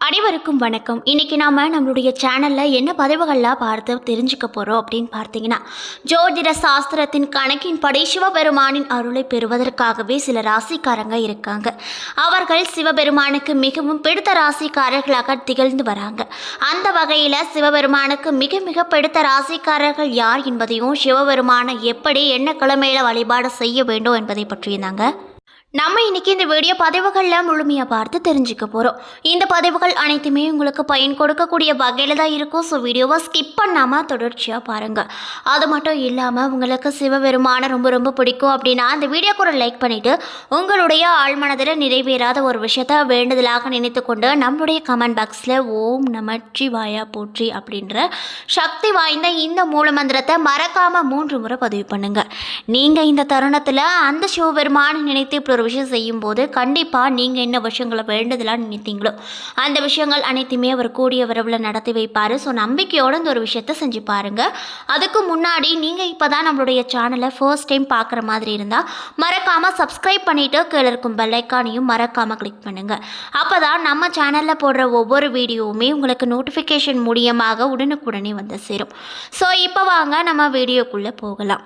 அனைவருக்கும் வணக்கம். இன்னைக்கு நாம நம்மளுடைய சேனல்ல என்ன பதிவுகள்லாம் பார்த்து தெரிஞ்சுக்க போறோம் அப்படின்னு பார்த்தீங்கன்னா ஜோதிட சாஸ்திரத்தின் கணக்கின்படி சிவபெருமானின் அருளை பெறுவதற்காகவே சில ராசிக்காரங்க இருக்காங்க. அவர்கள் சிவபெருமானுக்கு மிகவும் பிடித்த ராசிக்காரர்களாக திகழ்ந்து வராங்க. அந்த வகையில சிவபெருமானுக்கு மிக மிக பிடித்த ராசிக்காரர்கள் யார் என்பதையும் சிவபெருமானை எப்படி என்ன கிழமையில வழிபாடு செய்ய வேண்டும் என்பதை பற்றியிருந்தாங்க நம்ம இன்னைக்கு இந்த வீடியோ பதிவுகளில் முழுமையாக பார்த்து தெரிஞ்சுக்க போகிறோம் இந்த பதிவுகள் அனைத்துமே உங்களுக்கு பயன் கொடுக்கக்கூடிய வகையில் தான் இருக்கும். ஸோ வீடியோவை ஸ்கிப் பண்ணாமல் தொடர்ச்சியாக பாருங்கள் அது மட்டும் இல்லாமல் உங்களுக்கு சிவபெருமானை ரொம்ப ரொம்ப பிடிக்கும் அப்படின்னா அந்த வீடியோ கூட லைக் பண்ணிவிட்டு உங்களுடைய ஆழ்மனதில் நிறைவேறாத ஒரு விஷயத்த வேண்டுதலாக நினைத்து கொண்டு நம்மளுடைய கமெண்ட் பாக்ஸில் ஓம் நமச்சிவாயா போற்றி அப்படின்ற சக்தி வாய்ந்த இந்த மூலமந்திரத்தை மறக்காமல் மூன்று முறை பதிவு பண்ணுங்கள் நீங்கள் இந்த தருணத்தில் அந்த சிவபெருமானை நினைத்து ஒரு விஷயம் செய்யும்போது கண்டிப்பாக நீங்கள் என்ன விஷயங்களை வேண்டுதலாக நினைத்தீங்களோ அந்த விஷயங்கள் அனைத்துமே அவர் கூடிய விரைவில் நடத்தி வைப்பார். ஸோ நம்பிக்கையோடு இந்த ஒரு விஷயத்தை செஞ்சு பாருங்கள் அதுக்கு முன்னாடி நீங்கள் இப்போ தான் நம்மளுடைய சேனலை ஃபர்ஸ்ட் டைம் பார்க்குற மாதிரி இருந்தால் மறக்காமல் சப்ஸ்கிரைப் பண்ணிவிட்டு கீழே இருக்கும் பெல்லைக்கானையும் மறக்காமல் கிளிக் பண்ணுங்கள் அப்போ தான் நம்ம சேனலில் போடுற ஒவ்வொரு வீடியோவுமே உங்களுக்கு நோட்டிஃபிகேஷன் மூலியமாக உடனுக்குடனே வந்து சேரும். ஸோ இப்போ வாங்க நம்ம வீடியோக்குள்ளே போகலாம்.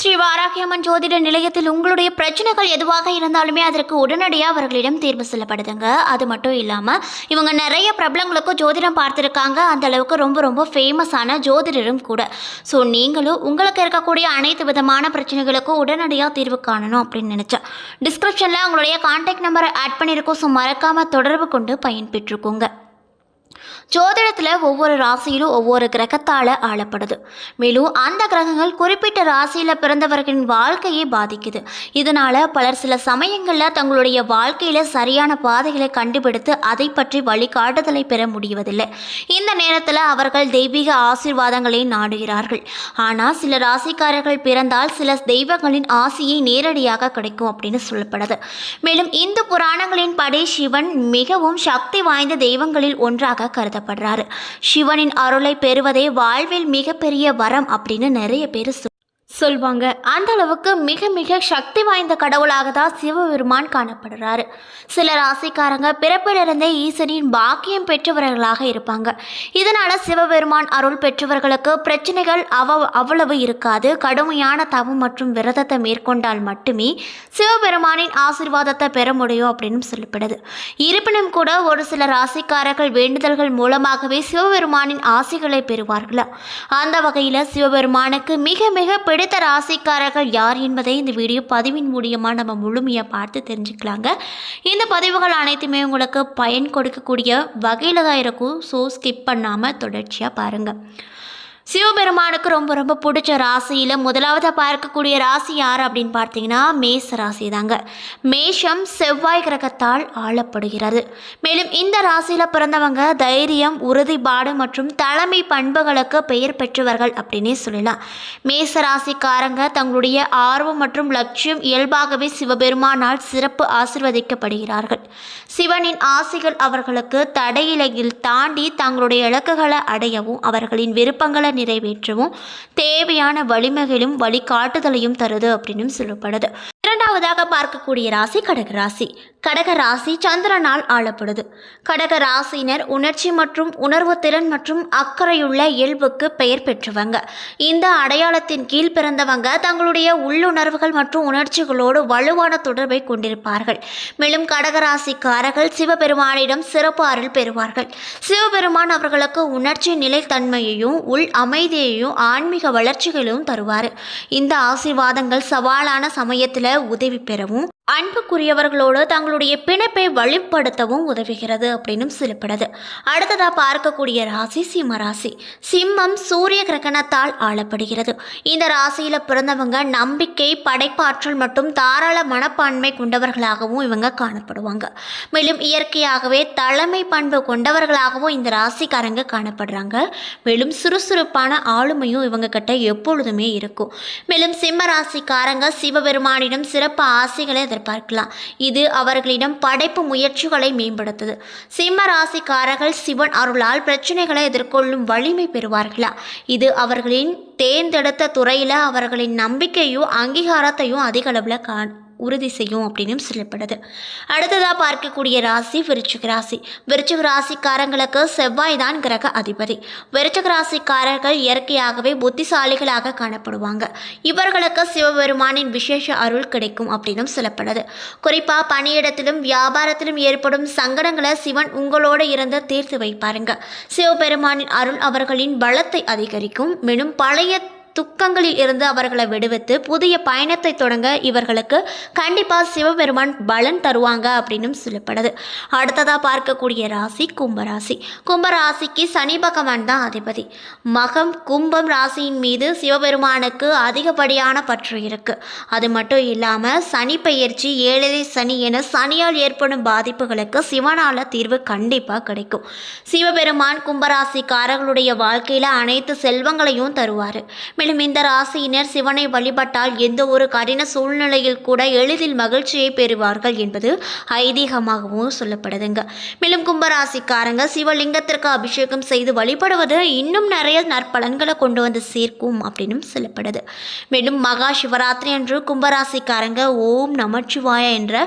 ஸ்ரீ வாராகியம்மன் ஜோதிட நிலையத்தில் உங்களுடைய பிரச்சனைகள் எதுவாக இருந்தாலுமே அதற்கு உடனடியாக அவர்களிடம் தீர்வு சொல்லப்படுதுங்க. அது மட்டும் இல்லாமல் இவங்க நிறைய பிரபலங்களுக்கும் ஜோதிடம் பார்த்துருக்காங்க. அந்த அளவுக்கு ரொம்ப ரொம்ப ஃபேமஸான ஜோதிடரும் கூட. ஸோ நீங்களும் உங்களுக்கு இருக்கக்கூடிய அனைத்து விதமான பிரச்சனைகளுக்கும் உடனடியாக தீர்வு காணணும் அப்படின்னு நினச்சேன். டிஸ்கிரிப்ஷனில் உங்களுடைய கான்டாக்ட் நம்பரை ஆட் பண்ணியிருக்கோம். ஸோ மறக்காமல் தொடர்பு கொண்டு பயன்பெற்றுக்கோங்க. ஜோதிடத்தில் ஒவ்வொரு ராசியிலும் ஒவ்வொரு கிரகத்தால் ஆளப்படுது. மேலும் அந்த கிரகங்கள் குறிப்பிட்ட ராசியில் பிறந்தவர்களின் வாழ்க்கையை பாதிக்குது. இதனால் பலர் சில சமயங்களில் தங்களுடைய வாழ்க்கையில் சரியான பாதைகளை கண்டுபிடித்து அதை பற்றி வழிகாட்டுதலை பெற முடிவதில்லை. இந்த நேரத்தில் அவர்கள் தெய்வீக ஆசீர்வாதங்களை நாடுகிறார்கள். ஆனால் சில ராசிக்காரர்கள் பிறந்தால் சில தெய்வங்களின் ஆசையை நேரடியாக கிடைக்கும் அப்படின்னு சொல்லப்படுது. மேலும் இந்து புராணங்களின் படி சிவன் மிகவும் சக்தி வாய்ந்த தெய்வங்களில் ஒன்றாக கருதப்படுறாரு சிவனின் அருளை பெறுவதே வாழ்வில் மிகப்பெரிய வரம் அப்படின்னு நிறைய பேர் சொல் சொல்வாங்க. அந்த அளவுக்கு மிக மிக சக்தி வாய்ந்த கடவுளாக தான் சிவபெருமான் காணப்படுறாரு. சில ராசிக்காரங்க பிறப்பிலிருந்தே ஈசனின் பாக்கியம் பெற்றவர்களாக இருப்பாங்க. இதனால சிவபெருமான் அருள் பெற்றவர்களுக்கு பிரச்சனைகள் அவ அவ்வளவு இருக்காது. கடுமையான தவம் மற்றும் விரதத்தை மேற்கொண்டால் மட்டுமே சிவபெருமானின் ஆசிர்வாதத்தை பெற முடியும் அப்படின்னு சொல்லப்படுது. இருப்பினும் கூட ஒரு சில ராசிக்காரர்கள் வேண்டுதல்கள் மூலமாகவே சிவபெருமானின் ஆசைகளை பெறுவார்களா? அந்த வகையில் சிவபெருமானுக்கு மிக மிக பிடித்த ராசிக்காரர்கள் யார் என்பதை இந்த வீடியோ பதிவின் மூலியமாக நம்ம முழுமையாக பார்த்து தெரிஞ்சுக்கலாங்க. இந்த பதிவுகள் அனைத்துமே உங்களுக்கு பயன் கொடுக்கக்கூடிய வகையில் தான் இருக்கும். ஸோ ஸ்கிப் பண்ணாமல் தொடர்ச்சியாக பாருங்கள் சிவபெருமானுக்கு ரொம்ப ரொம்ப பிடிச்ச ராசியில் முதலாவதாக பார்க்கக்கூடிய ராசி யார் அப்படின்னு பார்த்தீங்கன்னா மேச ராசி தாங்க மேஷம் செவ்வாய் கிரகத்தால் ஆளப்படுகிறது. மேலும் இந்த ராசியில் பிறந்தவங்க தைரியம் உறுதிப்பாடு மற்றும் தலைமை பண்புகளுக்கு பெயர் பெற்றவர்கள் அப்படின்னே சொல்லலாம். மேச ராசிக்காரங்க தங்களுடைய ஆர்வம் மற்றும் லட்சியம் இயல்பாகவே சிவபெருமானால் சிறப்பு ஆசிர்வதிக்கப்படுகிறார்கள். சிவனின் ஆசைகள் அவர்களுக்கு தடையிலையில் தாண்டி தங்களுடைய இலக்குகளை அடையவும் அவர்களின் விருப்பங்களை நிறைவேற்றவும் தேவையான வலிமைகளும் வழிகாட்டுதலையும் தருது அப்படின்னு சொல்லப்படுது. இரண்டாவதாக பார்க்கக்கூடிய ராசி கடக ராசி. கடக ராசி சந்திரனால் ஆளப்படுது. கடக ராசியினர் உணர்ச்சி மற்றும் உணர்வு திறன் மற்றும் அக்கறையுள்ள இயல்புக்கு பெயர் பெற்றவங்க. இந்த அடையாளத்தின் கீழ் பிறந்தவங்க தங்களுடைய உள்ளுணர்வுகள் மற்றும் உணர்ச்சிகளோடு வலுவான தொடர்பை கொண்டிருப்பார்கள். மேலும் கடகராசிக்காரர்கள் சிவபெருமானிடம் சிறப்பு அருள் பெறுவார்கள். சிவபெருமான் அவர்களுக்கு உணர்ச்சி நிலைத்தன்மையையும் உள் அமைதியையும் ஆன்மீக வளர்ச்சிகளையும் தருவார். இந்த ஆசீர்வாதங்கள் சவாலான சமயத்தில் உதவி பெறவும் அன்புக்குரியவர்களோடு தங்களுடைய பிணைப்பை வலுப்படுத்தவும் உதவுகிறது அப்படின்னு சொல்லப்படுது. அடுத்ததாக பார்க்கக்கூடிய ராசி சிம்ம ராசி. சிம்மம் சூரிய கிரகணத்தால் ஆளப்படுகிறது. இந்த ராசியில் பிறந்தவங்க நம்பிக்கை படைப்பாற்றல் மற்றும் தாராள மனப்பான்மை கொண்டவர்களாகவும் இவங்க காணப்படுவாங்க. மேலும் இயற்கையாகவே தலைமை பண்பு கொண்டவர்களாகவும் இந்த ராசிக்காரங்க காணப்படுறாங்க. மேலும் சுறுசுறுப்பான ஆளுமையும் இவங்க கிட்ட எப்பொழுதுமே இருக்கும். மேலும் சிம்ம ராசிக்காரங்க சிவபெருமானிடம் சிறப்பு ஆசைகளை பார்க்கலாம். இது அவர்களிடம் படைப்பு முயற்சிகளை மேம்படுத்தது. சிம்ம ராசிக்காரர்கள் சிவன் அருளால் பிரச்சனைகளை எதிர்கொள்ளும் வலிமை பெறுவார்களா? இது அவர்களின் தேர்ந்தெடுத்த துறையில் அவர்களின் நம்பிக்கையும் அங்கீகாரத்தையும் அதிக அளவில் கா உறுதி செய்யும் அப்படின்னு சொல்லப்படுது. அடுத்ததாக பார்க்கக்கூடிய ராசி விருச்சிக ராசி. விருச்சிக ராசிக்காரங்களுக்கு செவ்வாய் தான் கிரக அதிபதி. விருச்சிக ராசிக்காரர்கள் இயற்கையாகவே புத்திசாலிகளாக காணப்படுவாங்க. இவர்களுக்கு சிவபெருமானின் விசேஷ அருள் கிடைக்கும் அப்படின்னு சொல்லப்படுது. குறிப்பாக பணியிடத்திலும் வியாபாரத்திலும் ஏற்படும் சங்கடங்களை சிவன் உங்களோடு இருந்து தீர்த்து வைப்பாருங்க. சிவபெருமானின் அருள் அவர்களின் பலத்தை அதிகரிக்கும். மேலும் பழைய துக்கங்களில் இருந்து அவர்களை விடுவித்து புதிய பயணத்தை தொடங்க இவர்களுக்கு கண்டிப்பாக சிவபெருமான் பலன் தருவாங்க அப்படின்னு சொல்லப்படுது. அடுத்ததாக பார்க்கக்கூடிய ராசி கும்பராசி கும்பராசிக்கு சனி பகவான் தான் அதிபதி. மகம் கும்பம் ராசியின் மீது சிவபெருமானுக்கு அதிகப்படியான பற்று இருக்கு. அது மட்டும் இல்லாமல் சனி பெயர்ச்சி ஏழரை சனி என சனியால் ஏற்படும் பாதிப்புகளுக்கு சிவனால தீர்வு கண்டிப்பாக கிடைக்கும். சிவபெருமான் கும்பராசிக்காரர்களுடைய வாழ்க்கையில் அனைத்து செல்வங்களையும் தருவார். மேலும் இந்த ராசியினர் சிவனை வழிபட்டால் எந்த ஒரு கடின சூழ்நிலையில் கூட எளிதில் மகிழ்ச்சியை பெறுவார்கள் என்பது ஐதீகமாகவும் சொல்லப்படுதுங்க. மேலும் கும்பராசிக்காரங்க சிவலிங்கத்திற்கு அபிஷேகம் செய்து வழிபடுவது இன்னும் நிறைய நற்பலன்களை கொண்டு வந்து சேர்க்கும் அப்படின்னு சொல்லப்படுது. மேலும் மகா சிவராத்திரி அன்று கும்பராசிக்காரங்க ஓம் நமச்சிவாய என்ற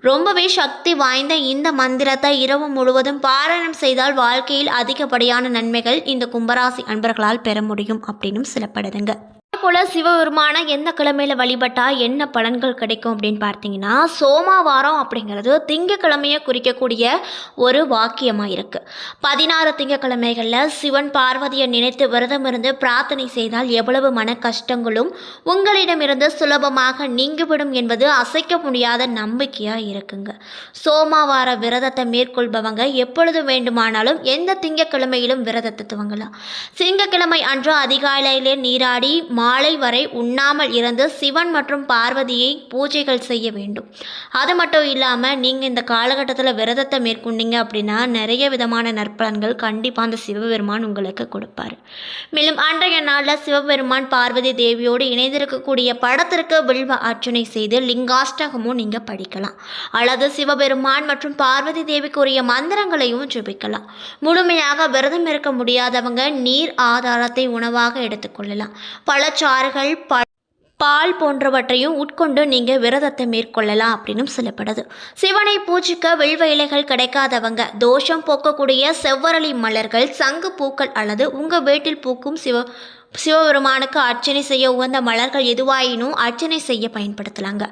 ரொம்பவே சக்தி வாய்ந்த இந்த மந்திரத்தை இரவு முழுவதும் பாராயணம் செய்தால் வாழ்க்கையில் அதிகப்படியான நன்மைகள் இந்த கும்பராசி அன்பர்களால் பெற முடியும் அப்படின்னும் சொல்லப்படுதுங்க போல சிவபெருமானை எந்த கிழமையில் வழிபட்டால் என்ன பலன்கள் கிடைக்கும் அப்படின்னு பார்த்தீங்கன்னா சோமாவாரம் அப்படிங்கிறது திங்கக்கிழமையை குறிக்கக்கூடிய ஒரு வாக்கியமாக இருக்குது பதினாறு திங்கக்கிழமைகளில் சிவன் பார்வதியை நினைத்து விரதம் இருந்து பிரார்த்தனை செய்தால் எவ்வளவு மன கஷ்டங்களும் உங்களிடமிருந்து சுலபமாக நீங்கிவிடும் என்பது அசைக்க முடியாத நம்பிக்கையாக இருக்குங்க. சோமாவார விரதத்தை மேற்கொள்பவங்க எப்பொழுது வேண்டுமானாலும் எந்த திங்கக்கிழமையிலும் விரதத்தை துவங்கலாம். திங்கக்கிழமை அன்று அதிகாலையிலே நீராடி மா மாலை வரை உண்ணாமல் இருந்து சிவன் மற்றும் பார்வதியை பூஜைகள் செய்ய வேண்டும். அது மட்டும் இல்லாமல் நீங்கள் இந்த காலகட்டத்தில் விரதத்தை மேற்கொண்டீங்க அப்படின்னா நிறைய விதமான நற்பலன்கள் கண்டிப்பாக அந்த சிவபெருமான் உங்களுக்கு கொடுப்பார். மேலும் அன்றைய நாளில் சிவபெருமான் பார்வதி தேவியோடு இணைந்திருக்கக்கூடிய படத்திற்கு வில்வ அர்ச்சனை செய்து லிங்காஷ்டகமும் நீங்கள் படிக்கலாம். அல்லது சிவபெருமான் மற்றும் பார்வதி தேவிக்குரிய மந்திரங்களையும் ஜெபிக்கலாம். முழுமையாக விரதம் இருக்க முடியாதவங்க நீர் ஆதாரத்தை உணவாக எடுத்துக்கொள்ளலாம் பழச்சாறுகள் ப பால் போன்றவற்றையும் உட்கொண்டு நீங்கள் விரதத்தை மேற்கொள்ளலாம் அப்படின்னு சொல்லப்படுது. சிவனை பூஜிக்க வில்வ இலைகள் கிடைக்காதவங்க தோஷம் போக்கக்கூடிய செவ்வரளி மலர்கள் சங்கு பூக்கள் அல்லது உங்கள் வீட்டில் பூக்கும் சிவ சிவபெருமானுக்கு அர்ச்சனை செய்ய உகந்த மலர்கள் எதுவாயினும் அர்ச்சனை செய்ய பயன்படுத்தலாங்க.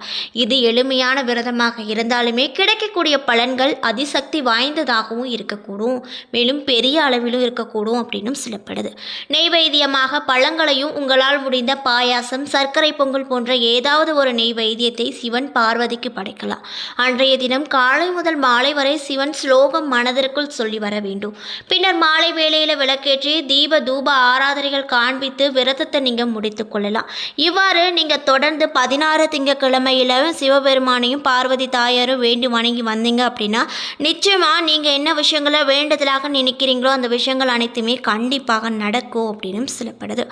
இது எளிமையான விரதமாக இருந்தாலுமே கிடைக்கக்கூடிய பலன்கள் அதிசக்தி வாய்ந்ததாகவும் இருக்கக்கூடும். மேலும் பெரிய அளவிலும் இருக்கக்கூடும் அப்படின்னும் சொல்லப்படுது. நெய்வேத்தியமாக பழங்களையும் உங்களால் முடிந்த பாயாசம் சர்க்கரை பொங்கல் போன்ற ஏதாவது ஒரு நெய்வேத்தியத்தை சிவன் பார்வதிக்கு படைக்கலாம். அன்றைய தினம் காலை முதல் மாலை வரை சிவன் ஸ்லோகம் மனதிற்குள் சொல்லி வர வேண்டும். பின்னர் மாலை வேளையில் விளக்கேற்றி தீப தூப ஆராதனைகள் காண்பி காண்பித்து விரதத்தை நீங்கள் முடித்து கொள்ளலாம். இவ்வாறு நீங்கள் தொடர்ந்து பதினாறு திங்கக்கிழமையில் சிவபெருமானையும் பார்வதி தாயாரும் வேண்டி வணங்கி வந்தீங்க அப்படின்னா நிச்சயமாக நீங்கள் என்ன விஷயங்களை வேண்டுதலாக நினைக்கிறீங்களோ அந்த விஷயங்கள் அனைத்துமே கண்டிப்பாக நடக்கும் அப்படின்னு சொல்லப்படுது.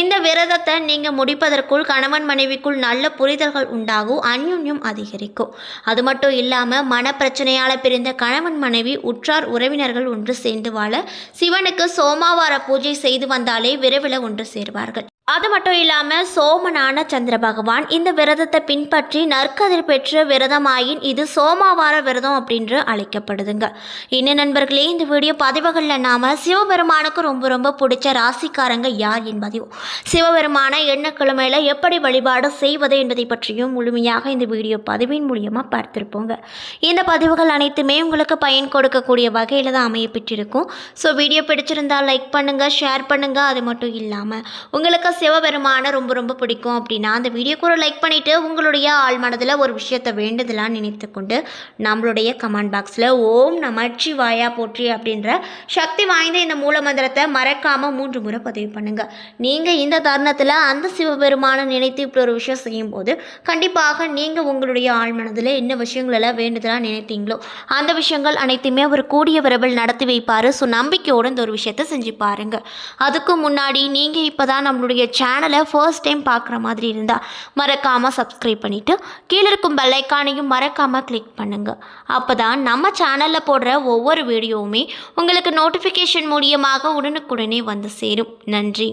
இந்த விரதத்தை நீங்கள் முடிப்பதற்குள் கணவன் மனைவிக்குள் நல்ல புரிதல்கள் உண்டாகும் அந்யுன்யம் அதிகரிக்கும். அது மட்டும் இல்லாமல் மனப்பிரச்சனையால் பிரிந்த கணவன் மனைவி உற்றார் உறவினர்கள் ஒன்று சேர்ந்து வாழ சிவனுக்கு சோமாவார பூஜை செய்து வந்தாலே விரைவில் ஒன்று சேர்வார்கள் அது மட்டும் இல்லாமல் சோமனான சந்திர பகவான் இந்த விரதத்தை பின்பற்றி நற்கதிர் பெற்ற விரதமாயின் இது சோமாவார விரதம் அப்படின்று அழைக்கப்படுதுங்க. இன்னும் நண்பர்களே இந்த வீடியோ பதிவுகளில் நாம் சிவபெருமானுக்கு ரொம்ப ரொம்ப பிடிச்ச ராசிக்காரங்க யார் என்பதையும் சிவபெருமான எண்ணக்கிழமையில் எப்படி வழிபாடு செய்வது என்பதை பற்றியும் முழுமையாக இந்த வீடியோ பதிவின் மூலியமாக பார்த்துருப்போங்க. இந்த பதிவுகள் அனைத்துமே உங்களுக்கு பயன் கொடுக்கக்கூடிய வகையில் தான் அமைய பெற்றிருக்கும் ஸோ வீடியோ பிடிச்சிருந்தால் லைக் பண்ணுங்கள் ஷேர் பண்ணுங்கள் அது மட்டும் இல்லாமல் உங்களுக்கு சிவபெருமானை ரொம்ப ரொம்ப பிடிக்கும் அப்படின்னா அந்த வீடியோக்கு ஒரு லைக் பண்ணிவிட்டு உங்களுடைய ஆள் மனதில் ஒரு விஷயத்தை வேண்டுதலாக நினைத்து கொண்டு நம்மளுடைய கமெண்ட் பாக்ஸில் ஓம் நமச்சிவாயா போற்றி அப்படின்ற சக்தி வாய்ந்த இந்த மூல மந்திரத்தை மறக்காமல் மூன்று முறை பதிவு பண்ணுங்கள் நீங்கள் இந்த தருணத்தில் அந்த சிவபெருமானை நினைத்து இப்படி ஒரு விஷயம் செய்யும்போது கண்டிப்பாக நீங்கள் உங்களுடைய ஆள் மனதில் என்ன விஷயங்களெல்லாம் வேண்டுதலாக நினைத்தீங்களோ அந்த விஷயங்கள் அனைத்துமே அவர் கூடிய விரைவில் நடத்தி வைப்பார். ஸோ நம்பிக்கையோடு இந்த ஒரு விஷயத்தை செஞ்சு பாருங்கள் அதுக்கு முன்னாடி நீங்கள் இப்போ தான் நம்மளுடைய நம்மளுடைய சேனலை ஃபர்ஸ்ட் டைம் பார்க்குற மாதிரி இருந்தால் மறக்காமல் சப்ஸ்கிரைப் பண்ணிவிட்டு கீழே இருக்கும் பெல்லைக்கானையும் மறக்காமல் கிளிக் பண்ணுங்கள் அப்போ தான் நம்ம சேனலில் போடுற ஒவ்வொரு வீடியோவுமே உங்களுக்கு நோட்டிஃபிகேஷன் மூலியமாக உடனுக்குடனே வந்து சேரும். நன்றி.